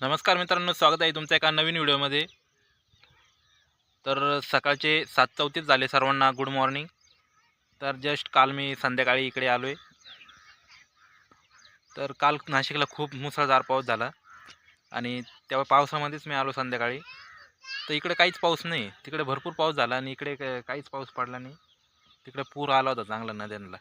नमस्कार मित्रांनो स्वागत आहे तुमच्या एका नवीन व्हिडिओमध्ये. तर सकाळचे सात चौतीस झाले सर्वांना गुड मॉर्निंग तर जस्ट काल मी संध्याकाळी इकडे आलो आहे तर काल नाशिकला खूप मुसळधार पाऊस झाला. आणि तेव्हा पावसामध्येच मी आलो संध्याकाळी. तर इकडे काहीच पाऊस नाही. तिकडे भरपूर पाऊस झाला आणि इकडे काहीच पाऊस पडला नाही. तिकडे पूर आला होता चांगला नद्यांना.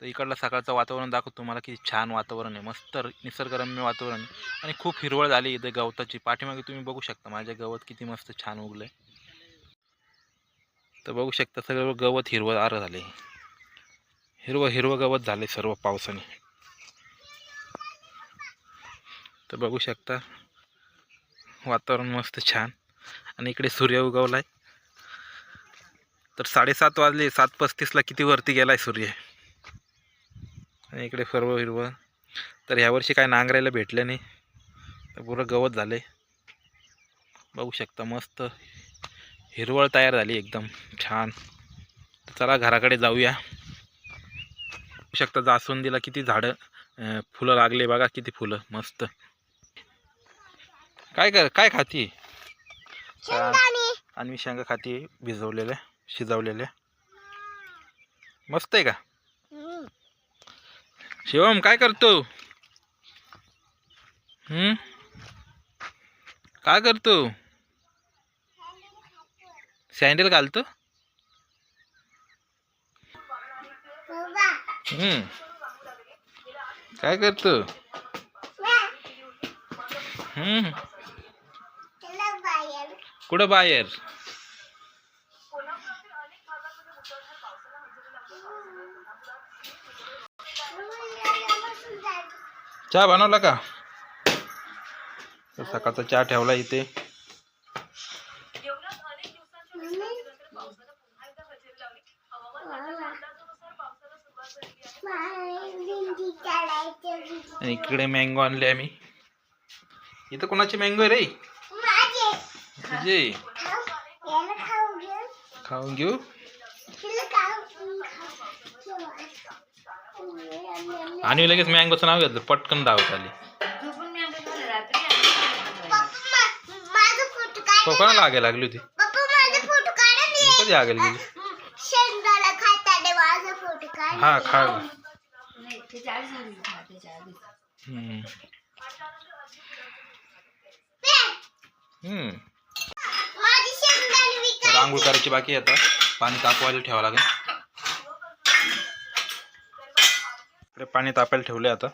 तर इकडलं सकाळचं वातावरण दाखवतो तुम्हाला किती छान वातावरण आहे मस्त निसर्गरम्य वातावरण आहे. आणि खूप हिरवळ झाली इथे गवताची. पाठीमागे तुम्ही बघू शकता माझ्या गवत किती मस्त छान उगलं आहे तर बघू शकता सगळं गवत हिरवं आरं झाले. हिरवं हिरवं गवत झाले सर्व पावसाने. तर बघू शकता वातावरण मस्त छान. आणि इकडे सूर्य उगवलाय. तर साडेसात वाजले सात पस्तीसला किती वरती गेला आहे सूर्य? आणि इकडे सर्व हिरवं. तर ह्यावर्षी काय नांगरायला भेटलं नाही. तर पुरं गवत झाले बघू शकता मस्त. हिरवळ तयार झाली एकदम. छान. तर चला घराकडे जाऊया. बघू शकता जास्वंदीला किती झाडं फुलं लागले बघा किती फुलं. मस्त. काय कर काय खाती? आणि मी शेंगा खाती भिजवलेल्या शिजवलेल्या. मस्त आहे का? शिवम काय करतो? हम्म? काय करतो? सँडल घालतो? हम्म. काय करतो? हम्म. कुठं बाहेर? चहा बनवला का? सकाळचा चहा ठेवला इथे. इकडे मँगो आणले आम्ही. इथं कोणाची मँगो आहे रे? तुझे. खाऊन घेऊ? आणि लगेच मँगोचं नाव घेतलं पटकन धावत आली. तो कोणाला आगे लागली होती. कधी आगेल गेली? हा खा हम्म. हम्म. तर आंघोळ करायची बाकी आता. पाणी तापवायला ठेवावं लागेल. इकडे पाणी तापायला ठेवले आता.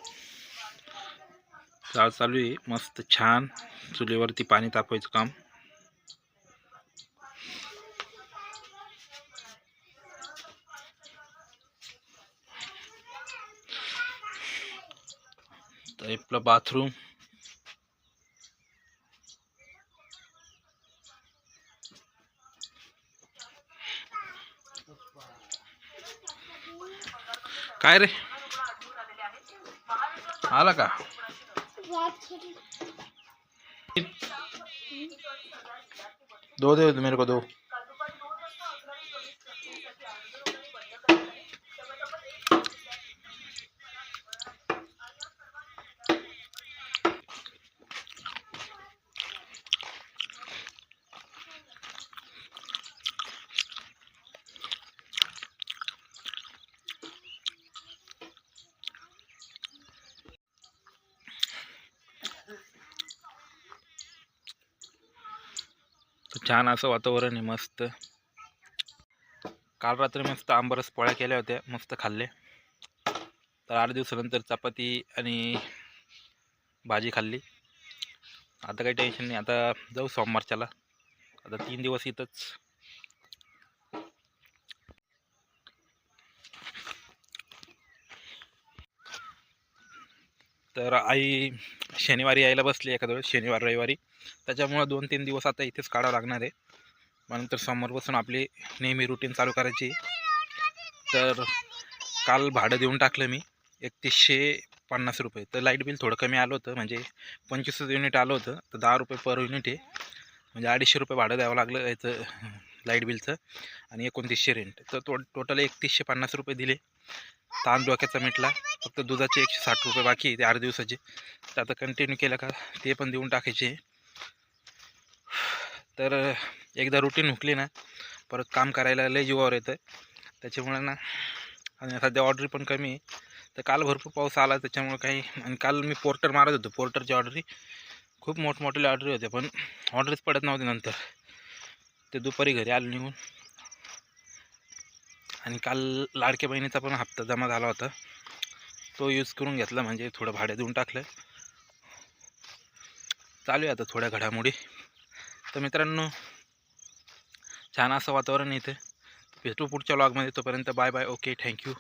जाळ चालू आहे मस्त छान. चुलीवरती पाणी तापवायचं काम. तर आपलं बाथरूम. काय रे? आला का? दो दे मेरे को दो। छान असं वातावरण आहे मस्त. काल रात्री मस्त आंबरस पोळ्या केल्या होत्या मस्त खाल्ले. तर आठ दिवसानंतर चपाती आणि भाजी खाल्ली. आता काही टेन्शन नाही आता जाऊ सोमवारच्याला. आता तीन दिवस इथंच. तर आई शनिवारी यायला बसली एखाद्या वेळेस शनिवार रविवारी. त्याच्यामुळं दोन तीन दिवस आता इथेच काढावं लागणार आहे. मग नंतर समोरपासून आपली नेहमी रुटीन चालू करायची. तर काल भाडं देऊन टाकलं मी एकतीसशे पन्नास रुपये. तर लाइट बिल थोडं कमी आलं होतं म्हणजे पंचवीस युनिट आलं होतं तर दहा रुपये पर युनिट आहे. म्हणजे अडीचशे रुपये भाडं द्यावं लागलं याचं लाइट बिलचं आणि एकोणतीसशे रेंट तर तो टोटल एकतीसशे पन्नास रुपये दिले. ताण डोक्याचा मिटला. फक्त दुधाचे एकशे साठ रुपये बाकी आहे ते आठ दिवसाचे. तर आता कंटिन्यू केलं का ते पण देऊन टाकायचे. तर एकदा रुटीन हुकली ना परत काम करायला लय जीवावर येतं त्याच्यामुळे ना आणि सध्या ऑर्डरी पण कमी आहे. तर काल भरपूर पाऊस आला त्याच्यामुळे काही आणि काल मी पोर्टर मारत होतो पोर्टरची ऑर्डरी खूप मोठमोठ्या ऑर्डरी होत्या पण ऑर्डरच पडत नव्हते नंतर. ते दुपारी घरी आलो निघून. आणि काल लाडक्या बहिणीचा पण हप्ता जमा झाला होता. तो यूज करून घेतला म्हणजे थोडं भाडं देऊन टाकलं चालू आहे आता थोड्या घडामोडी. तर मित्रांनो छान असं वातावरण इथे. भेटू पुढच्या लॉगमध्ये तोपर्यंत बाय बाय ओके थँक्यू